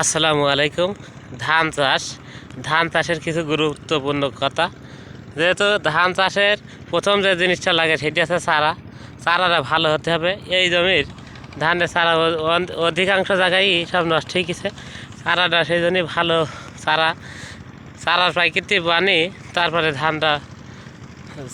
আসসালামু আলাইকুম। ধান চাষ। ধান চাষের কিছু গুরুত্বপূর্ণ কথা। যেহেতু ধান চাষের প্রথম যে জিনিসটা লাগে সেটি আছে চারা। চারাটা ভালো হতে হবে। এই জমির ধানের চারা অধিকাংশ জায়গায় সব নষ্ট হয়ে গেছে। চারাটা সেই জন্যই ভালো চারা। চারার প্রাকৃতি বানি তারপরে ধানটা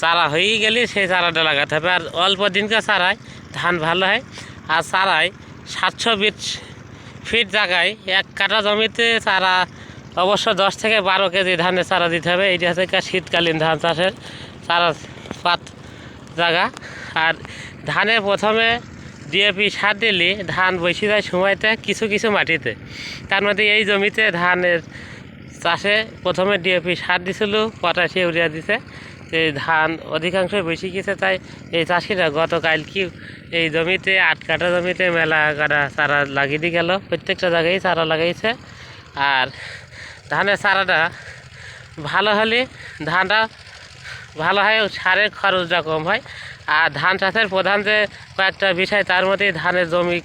চারা হয়েই গেলে সেই চারাটা লাগাতে হবে। আর অল্প দিনকার চারায় ধান ভালো হয়। আর চারায় সাতশো বিট ফিট জায়গায়, এক কাঠা জমিতে চারা অবশ্য দশ থেকে বারো কেজি ধানের চারা দিতে হবে। এইটা হচ্ছে শীতকালীন ধান চাষের চারা পাত জায়গা। আর ধানে প্রথমে ডিএপি সার দিলে ধান বসে যায় সময়তে কিছু কিছু মাটিতে। তার মধ্যে এই জমিতে ধানের চাষে প্রথমে ডিএপি সার দিছিল পটাশি ইউরিয়া দিছে। ধান অধিকাংশ বেশি গেছে, তাই এই চাষিরা গতকাল কি এই জমিতে আট কাটা জমিতে মেলা কাটা চারা লাগিয়ে দিয়ে গেল। প্রত্যেকটা জায়গায় চারা লাগাইছে। আর ধানের চারাটা ভালো হলে ধানটা ভালো হয়, সারের খরচটা কম হয়। আর ধান চাষের প্রধান যে কয়েকটা বিষয়, তার মধ্যে ধানের জমি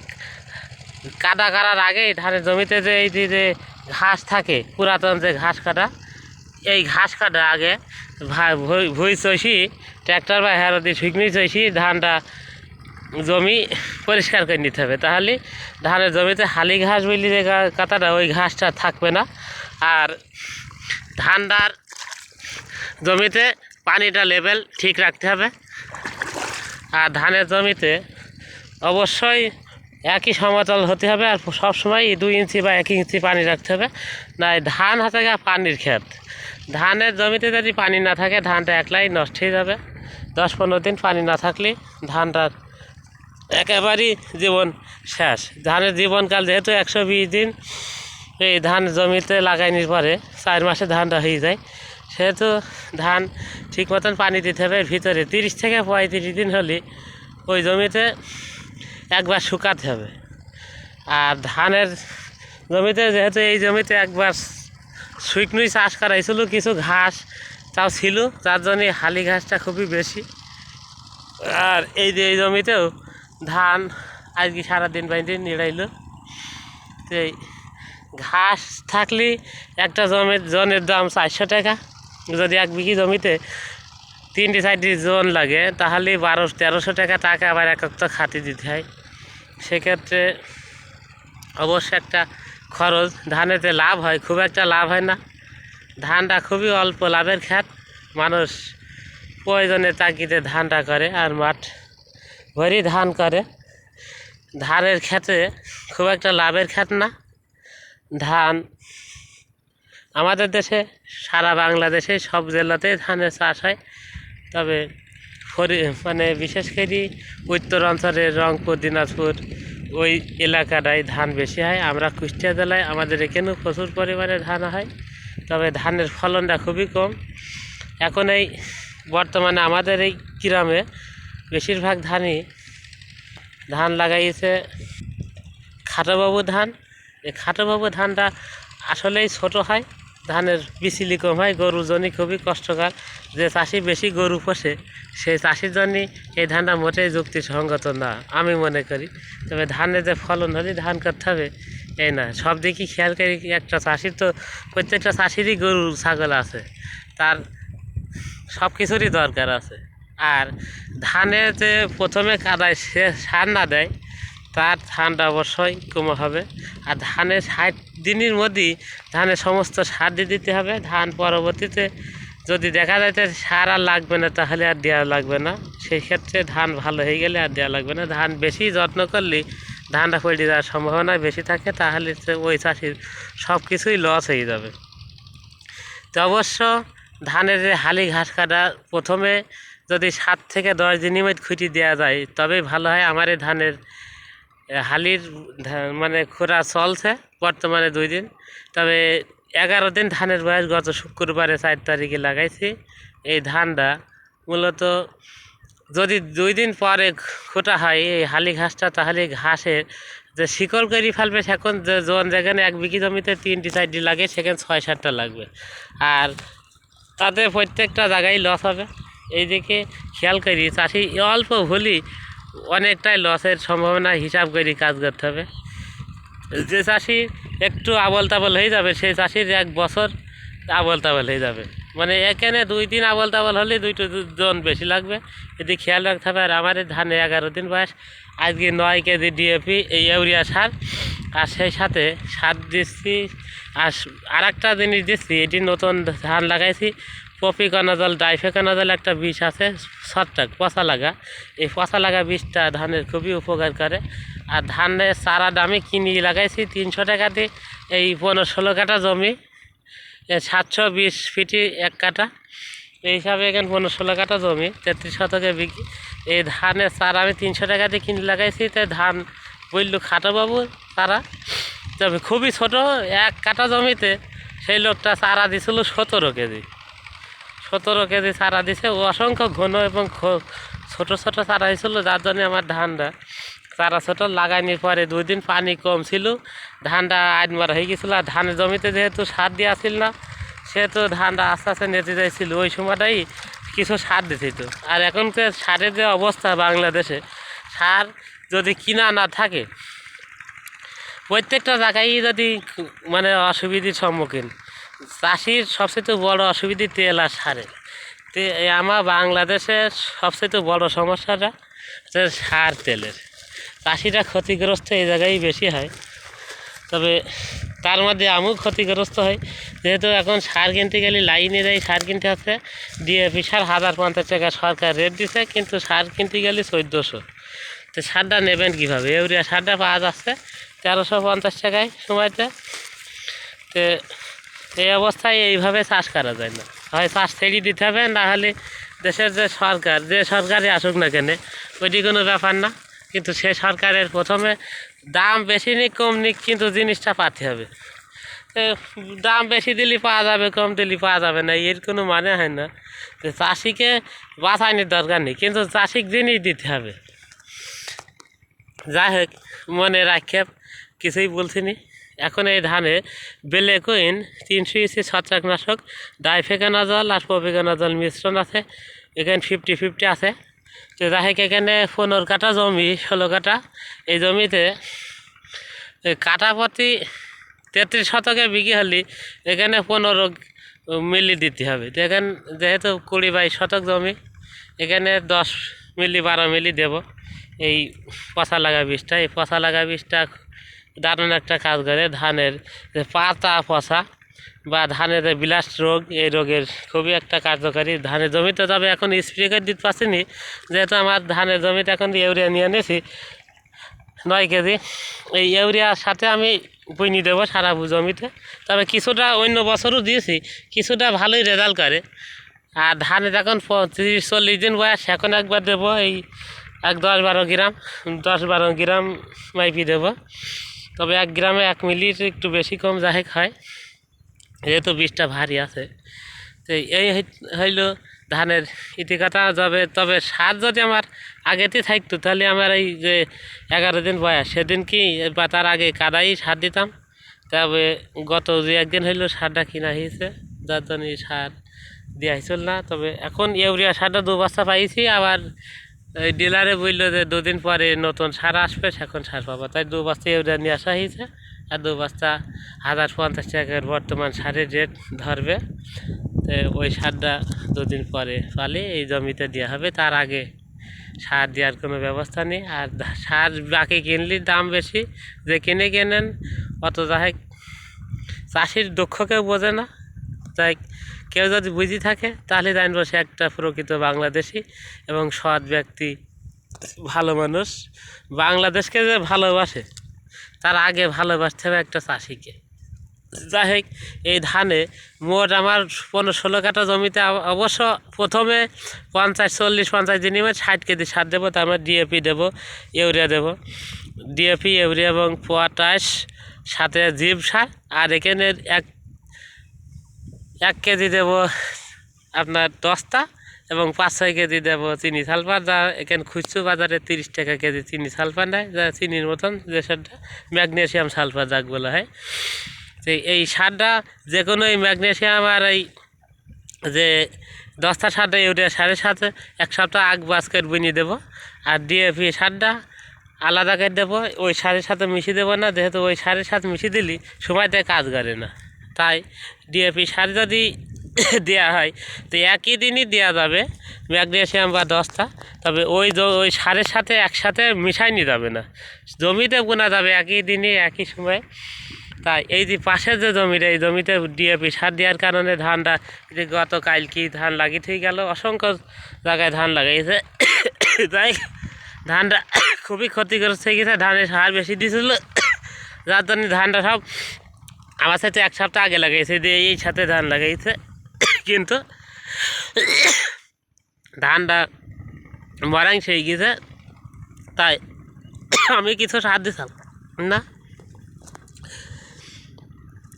কাটা কাটার আগেই ধানের জমিতে যে এই যে ঘাস থাকে, পুরাতন যে ঘাস কাটা এই ঘাস কাটার আগে ভুই- চষি ট্র্যাক্টর বা হ্যারো দিয়ে শুকনি চষি ধানটা জমি পরিষ্কার করে নিতে হবে। তাহলে ধানের জমিতে হালি ঘাস বলি যে কাতাটা ওই ঘাসটা থাকবে না। আর ধানটার জমিতে পানিটা লেভেল ঠিক রাখতে হবে। আর ধানের জমিতে অবশ্যই একই সমতল হতে হবে আর সবসময় দুই ইঞ্চি বা এক ইঞ্চি পানি রাখতে হবে। না ধান হচ্ছে পানির ক্ষেত। ধানের জমিতে যদি পানি না থাকে, ধানটা একলাই নষ্ট হয়ে যাবে। দশ পনেরো দিন পানি না থাকলে ধানটার একেবারেই জীবন শেষ। ধানের জীবনকাল যেহেতু একশো বিশ দিন, এই ধান জমিতে লাগাইনির পরে চার মাসে ধানটা হয়ে যায়। সেহেতু ধান ঠিক মতন পানি দিতে হবে। ভিতরে তিরিশ থেকে পঁয়ত্রিশ দিন হলে ওই জমিতে একবার শুকাতে হবে। আর ধানের জমিতে যেহেতু এই জমিতে একবার শুকনোই চাষ করা হয়েছিল কিছু ঘাস তাও ছিল যার জন্য হালি ঘাসটা খুবই বেশি আর এই যে এই জমিতেও ধান আজকে সারাদিন বাইদিন নিড়াইলো। তো এই ঘাস থাকলে একটা জমির জনের দাম চারশো টাকা। যদি এক বিঘি জমিতে তিনটি চারটি জন লাগে, তাহলে বারো, তেরোশো টাকা টাকা আবার এক একটা খাতি দিতে হয়। সেক্ষেত্রে অবশ্য একটা খরচ ধানেতে লাভ হয়, খুব একটা লাভ হয় না। ধানটা খুবই অল্প লাভের খ্যাত মানুষ প্রয়োজনে তাগিদে ধানটা করে আর মাঠ ভরি ধান করে। ধানের ক্ষেতে খুব একটা লাভের খ্যাত না। ধান আমাদের দেশে, সারা বাংলাদেশে, সব জেলাতেই ধানের চাষ হয়। তবে মানে বিশেষ করে উত্তর অঞ্চলের রংপুর, দিনাজপুর ওই এলাকাটায় ধান বেশি হয়। আমরা কুষ্টিয়া জেলায় আমাদের এখানেও প্রচুর পরিমাণে ধান হয়, তবে ধানের ফলনটা খুবই কম। এখন এই বর্তমানে আমাদের এই গ্রামে বেশিরভাগ ধানই ধান লাগাইছে খাটোবাবু ধান। এই খাটোবাবু ধানটা আসলেই ছোট হয়। ধানের বিচিলি কম হয়, গরুর জন্য খুবই কষ্টকর। যে চাষি বেশি গরু পোষে, সেই চাষির জন্যই এই ধানটা মোটেই যুক্তিসঙ্গত না, আমি মনে করি। তবে ধানের যে ফলন হলে ধান করতে হবে, এই না। সব দিকে খেয়াল করি, একটা চাষির তো, প্রত্যেকটা চাষিরই গরু ছাগল আছে। তার সব কিছুরই দরকার আছে। আর ধানে যে প্রথমে কাদায় সে সার না দেয় তার ধানটা অবশ্যই কমে হবে। আর ধানের ষাট দিনের মধ্যেই ধানের সমস্ত সার দিয়ে দিতে হবে। ধান পরবর্তীতে যদি দেখা যায় সার আর লাগবে না, তাহলে আর দেওয়া লাগবে না। সেই ক্ষেত্রে ধান ভালো হয়ে গেলে আর দেওয়া লাগবে না। ধান বেশি যত্ন করলে ধানটা পড়ে যাওয়ার সম্ভাবনা বেশি থাকে, তাহলে ওই চাষির সব কিছুই লস হয়ে যাবে। তো অবশ্য ধানের যে হালি ঘাস কাটা প্রথমে যদি সাত থেকে দশ দিনের মধ্যে খুঁটি দেওয়া যায়, তবেই ভালো হয়। আমার ধানের হালির মানে খোরা চলছে বর্তমানে দুই দিন। তবে এগারো দিন ধানের বয়স গত শুক্রবারে চার তারিখে লাগাইছি। এই ধানটা মূলত যদি দুই দিন পরে খোটা হয়, এই হালি ঘাসটা, তাহলে ঘাসের যে শিকড় করে ফেলবে, সেখন জন যেখানে এক বিঘি জমিতে তিনটি, চারটি লাগে, সেখানে ছয়, সাতটা লাগবে। আর তাতে প্রত্যেকটা জায়গায় লস হবে। এইদিকে খেয়াল করি, চাষি অল্প ভুলই অনেকটাই লসের সম্ভাবনা হিসাব করে কাজ করতে হবে। যে চাষি একটু আবল তাবল হয়ে যাবে, সেই চাষির এক বছর আবল তাবল হয়ে যাবে। মানে এখানে দুই দিন আবল তাবল হলে দুইটো জন বেশি লাগবে। এদিকে খেয়াল রাখতে হবে, আর আমার ধানে এগারো দিন বয়স, আজকে নয় কেজি ডিএপি এই ইউরিয়া সার, আর সেই সাথে সার দিচ্ছি, আর আর একটা জিনিস দিচ্ছি, এটি নতুন ধান লাগাইছি পপি কনাজল ডাইফে কনাজল একটা বিষ আছে ছত্রাক পচা লাগা। এই পচা লাগা বিষটা ধানের খুবই উপকার করে। আর ধানের চারা দামে কিনি লাগাইছি তিনশো টাকা দিয়ে। এই পনেরো ষোলো কাটা জমি সাতশো বিশ ফিটি এক কাটা এই হিসাবে এখানে পনেরো ষোলো কাটা জমি, তেত্রিশ শতকে বিক্রি। এই ধানের চারা আমি তিনশো টাকা দিয়ে কিনে লাগাইছি তাই ধান বলল খাটো বাবু চারা তবে খুবই ছোট, এক কাটা জমিতে সেই লোকটা চারা দিছিল সতেরো কেজি। সতেরো কেজি চারা দিছে। অসংখ্য ঘন এবং ছোট ছোট চারা হয়েছিল যার জন্য আমার ধানটা চারা ছোট লাগাইনির পরে। দুই দিন পানি কম ছিল, ধানটা আইনবার হয়ে গেছিল। আর ধানের জমিতে যেহেতু সার দেওয়া ছিল না, সেহেতু ধানটা আস্তে আস্তে নেতে যাইছিল। ওই সময়টাই কিছু সার দিছিল আর এখনকার সারের যে অবস্থা বাংলাদেশে, সার যদি কিনা না থাকে, প্রত্যেকটা জায়গায় যদি মানে অসুবিধার সম্মুখীন। চাষির সবচেয়ে বড় অসুবিধা তেল আর সারের তে আমার বাংলাদেশের সবচেয়ে বড় সমস্যাটা হচ্ছে সার তেলের। চাষিরা ক্ষতিগ্রস্ত এই জায়গায় বেশি হয়। তবে তার মধ্যে আমিও ক্ষতিগ্রস্ত হই। যেহেতু এখন সার কিনতে গেলে লাইনে যাই সার কিনতে হচ্ছে। ডিএপি সার হাজার পঞ্চাশ টাকা সরকার রেট দিছে, কিন্তু সার কিনতে গেলে চোদ্দোশো। তো সারটা নেবেন কীভাবে? ইউরিয়া সারটা পাওয়া যাচ্ছে তেরোশো পঞ্চাশ টাকায় সময়তে। তো এই অবস্থায় এইভাবে চাষ করা যায় না। হয় চাষ ছেড়ে দিতে হবে, না হলে দেশের যে সরকার, যে সরকারে আসুক না কেন, ওইটি কোনো ব্যাপার না। কিন্তু সে সরকারের প্রথমে দাম বেশি নিক, কম নিক, কিন্তু জিনিসটা পাতে হবে। দাম বেশি দিলে পাওয়া যাবে, কম দিলে পাওয়া যাবে না, এর কোনো মানে হয় না। তো চাষিকে বাঁচানোর দরকার নেই, কিন্তু চাষিক জিনিস দিতে হবে। যাই হোক, মনে রাখে, কিছুই বলছি এখন এই ধানে বেলে কুইন তিনশো ইসি ছত্রাকনাশক ডাইফেকানা জল আর পপিকানা জল মিশ্রণ আছে। এখানে ফিফটি ফিফটি আছে। তো যাই এখানে পনেরো কাটা জমি, ষোলো কাটা এই জমিতে কাটা প্রতি তেত্রিশ শতকে বিঘি হলে এখানে পনেরো মিলি দিতে হবে। তো এখানে যেহেতু কুড়ি বাইশ শতক জমি, এখানে দশ মিলি, বারো মিলি দেব। এই পচা লাগা বীজটা, এই পচা লাগা বীজটা দারুণ একটা কাজ করে। ধানের যে পাতা পচা বা ধানের যে বিলাস রোগ, এই রোগের খুবই একটা কার্যকারী। ধানের জমিতে তবে এখন স্প্রে করে দিতে পারছি নি যেহেতু আমার ধানের জমিতে এখন ইউরিয়া নিয়ে নিয়েছি নয় কেজি। এই ইউরিয়ার সাথে আমি বুনি দেবো সারা জমিতে। তবে কিছুটা অন্য বছরও দিয়েছি, কিছুটা ভালোই রেজাল্ট করে। আর ধানে যখন পঁচিশ চল্লিশ দিন বয়স, এখন একবার দেবো এই এক দশ বারো গ্রাম, দশ বারো গ্রাম মাইপি দেবো। তবে এক গ্রামে এক মিলির একটু বেশি কম যাই হয়, যেহেতু বীজটা ভারী আছে। তো এই হই- হইল ধানের ইতিকাটা যাবে তবে সার যদি আমার আগেতে থাকতো, তাহলে আমার এই যে এগারো দিন বয়স, সেদিন কি বা তার আগে কাদাই সার দিতাম। তবে গত যে একদিন হইল সারটা কিনা হয়েছে যার জন্য সার দেওয়া হয়েছিল না। তবে এখন ইউরিয়া সারটা দু বস্তা পাইছি, আবার এই ডিলারে বলল যে দুদিন পরে নতুন সার আসবে সেখন সার পাবো। তাই দু বস্তা ইউরিয়া নিয়ে আসা হয়েছে। আর দু বস্তা হাজার পঞ্চাশ টাকার বর্তমান সারের রেট ধরবে। তো ওই সারটা দুদিন পরে পালে এই জমিতে দেওয়া হবে। তার আগে সার দেওয়ার কোনো ব্যবস্থা নেই। আর সার বাকি কিনলে দাম বেশি। যে কিনে কেনেন, অত যাই চাষির কেউ বোঝে না। তাই কেউ যদি বুঝি থাকে, তাহলে জানব সে একটা প্রকৃত বাংলাদেশি এবং সৎ ব্যক্তি, ভালো মানুষ। বাংলাদেশকে যে ভালোবাসে, তার আগে ভালোবাসতে হবে একটা চাষিকে। যাই হোক, এই ধানে মোট আমার পনেরো ষোলো কাটা জমিতে অবশ্য প্রথমে পঞ্চাশ, চল্লিশ, পঞ্চাশ আমি ষাট কেজি সার দেবো তার মধ্যে ডিএপি দেবো, ইউরিয়া দেবো। ডিএপি ইউরিয়া এবং পটাশ সাথে জিপ সার, আর এখানে এক এক কেজি দেব আপনার দশটা এবং পাঁচ ছয় কেজি দেব চিনি সালফার, যা এখানে খুচরো বাজারে তিরিশ টাকা কেজি চিনি সালফার নেয়, যা চিনির মতন যে সারটা, ম্যাগনেশিয়াম সালফার যাক বলা হয়। তো এই সারটা যে কোনো এই ম্যাগনেশিয়াম আর এই যে দশটা সারটা ইউরিয়া সারের সাথে এক সপ্তাহ আগ বাস্কেট বুনিয়ে দেবো। আর ডিএপি সারটা আলাদা করে দেবো, ওই সারের সাথে মিশিয়ে দেবো না, যেহেতু ওই সারের সাথে মিশিয়ে দিলি সময়তে কাজ করে না। তাই ডিএপি সার যদি দেওয়া হয়, তো একই দিনই দেওয়া যাবে। ম্যাগনেশিয়াম বা দশটা তবে ওই ওই সারের সাথে একসাথে মিশাইনি যাবে না। জমিতে বোনা যাবে একই দিনে, একই সময়। তাই এই যে পাশের যে জমিটা, এই জমিতে ডিএপি সার দেওয়ার কারণে ধানটা, যে গত কালকে ধান লাগিয়ে ঠিক গেল, অসংখ্য জায়গায় ধান লাগাইছে। তাই ধানটা খুবই ক্ষতিগ্রস্ত হয়ে গেছে, ধানের সার বেশি দিয়েছিল যার জন্য ধানটা সব আমার সাথে এক সপ্তাহ আগে লাগাইছে, দিয়ে এই সাথে ধান লাগাইছে। কিন্তু ধানটা মরাং সেই গেছে, তাই আমি কিছু সার দিতাম না।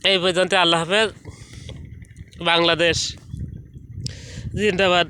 এই পর্যন্ত আল্লাহ হাফেজ। বাংলাদেশ জিন্দাবাদ।